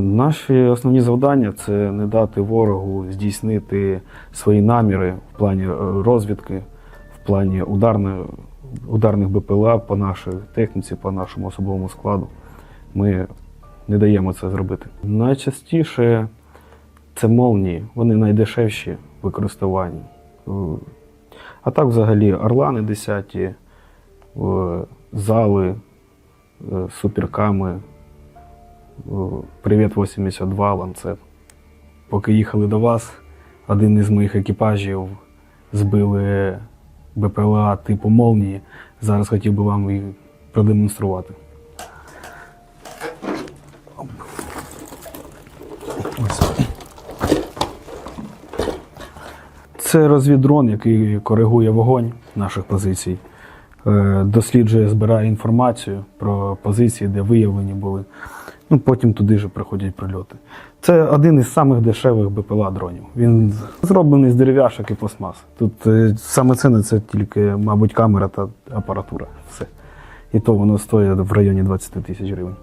Наші основні завдання це не дати ворогу здійснити свої наміри в плані е, розвідки, в плані ударної, ударних БПЛА по нашій техніці, по нашому особовому складу. Ми не даємо це зробити. Найчастіше це молнії, вони найдешевші в використанні. Е, А так, взагалі, орлани 10, е, зали, суперками, Привіт 82 ланцет. Поки їхали до вас, один із моїх екіпажів збили БПЛА типу молнії. Зараз хотів би вам їх продемонструвати. Це розвіддрон, який коригує вогонь наших позицій, Е, досліджує, збирає інформацію про позиції, де виявлені були. Ну, потім туди ж приходять прильоти. Це один із самих дешевих БПЛА дронів. Він зроблений з дерев'яшок і пластмас. Тут е, саме ціна це тільки, мабуть, камера та апаратура. Все. І то воно стоїть в районі 20 тисяч гривень.